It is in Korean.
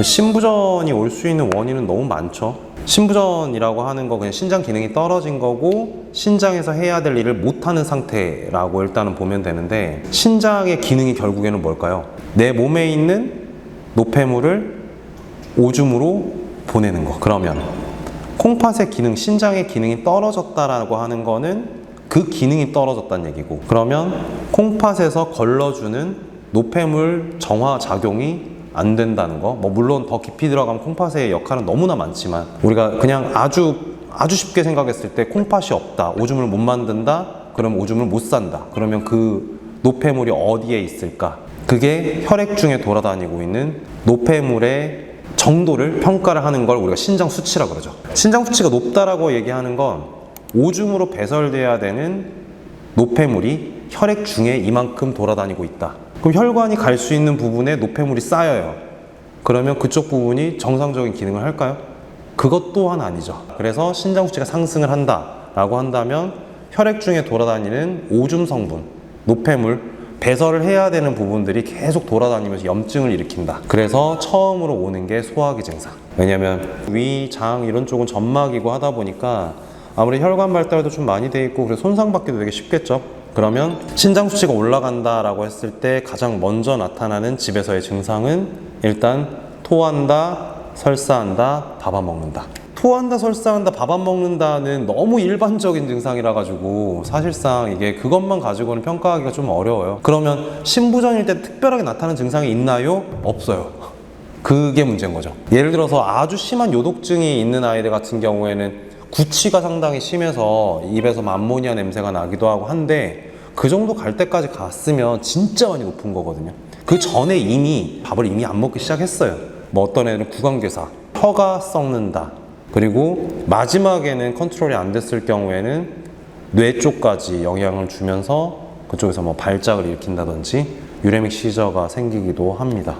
신부전이 올 수 있는 원인은 너무 많죠. 신부전이라고 하는 거 그냥 신장 기능이 떨어진 거고 신장에서 해야 될 일을 못하는 상태라고 일단은 보면 되는데 신장의 기능이 결국에는 뭘까요? 내 몸에 있는 노폐물을 오줌으로 보내는 거. 그러면 콩팥의 기능, 신장의 기능이 떨어졌다라고 하는 거는 그 기능이 떨어졌다는 얘기고 그러면 콩팥에서 걸러주는 노폐물 정화 작용이 안 된다는 거. 뭐 물론 더 깊이 들어가면 콩팥의 역할은 너무나 많지만 우리가 그냥 아주 아주 쉽게 생각했을 때 콩팥이 없다, 오줌을 못 만든다, 그럼 오줌을 못 산다. 그러면 그 노폐물이 어디에 있을까? 그게 혈액 중에 돌아다니고 있는 노폐물의 정도를 평가를 하는 걸 우리가 신장 수치라 그러죠. 신장 수치가 높다라고 얘기하는 건 오줌으로 배설돼야 되는 노폐물이 혈액 중에 이만큼 돌아다니고 있다. 그럼 혈관이 갈 수 있는 부분에 노폐물이 쌓여요. 그러면 그쪽 부분이 정상적인 기능을 할까요? 그것 또한 아니죠. 그래서 신장 수치가 상승을 한다라고 한다면 혈액 중에 돌아다니는 오줌 성분, 노폐물 배설을 해야 되는 부분들이 계속 돌아다니면서 염증을 일으킨다. 그래서 처음으로 오는 게 소화기 증상. 왜냐면 위, 장 이런 쪽은 점막이고 하다 보니까 아무래도 혈관 발달도 좀 많이 돼 있고 그래서 손상받기도 되게 쉽겠죠. 그러면 신장 수치가 올라간다라고 했을 때 가장 먼저 나타나는 집에서의 증상은 일단 토한다, 설사한다, 밥 안 먹는다. 토한다, 설사한다, 밥 안 먹는다는 너무 일반적인 증상이라 가지고 사실상 이게 그것만 가지고는 평가하기가 좀 어려워요. 그러면 신부전일 때 특별하게 나타나는 증상이 있나요? 없어요. 그게 문제인 거죠. 예를 들어서 아주 심한 요독증이 있는 아이들 같은 경우에는 구취가 상당히 심해서 입에서 암모니아 냄새가 나기도 하고 한데 그 정도 갈 때까지 갔으면 진짜 많이 높은 거거든요. 그 전에 이미 밥을 이미 안 먹기 시작했어요. 뭐 어떤 애들은 구강괴사, 혀가 썩는다. 그리고 마지막에는 컨트롤이 안 됐을 경우에는 뇌 쪽까지 영향을 주면서 그쪽에서 뭐 발작을 일으킨다든지 유레믹 시저가 생기기도 합니다.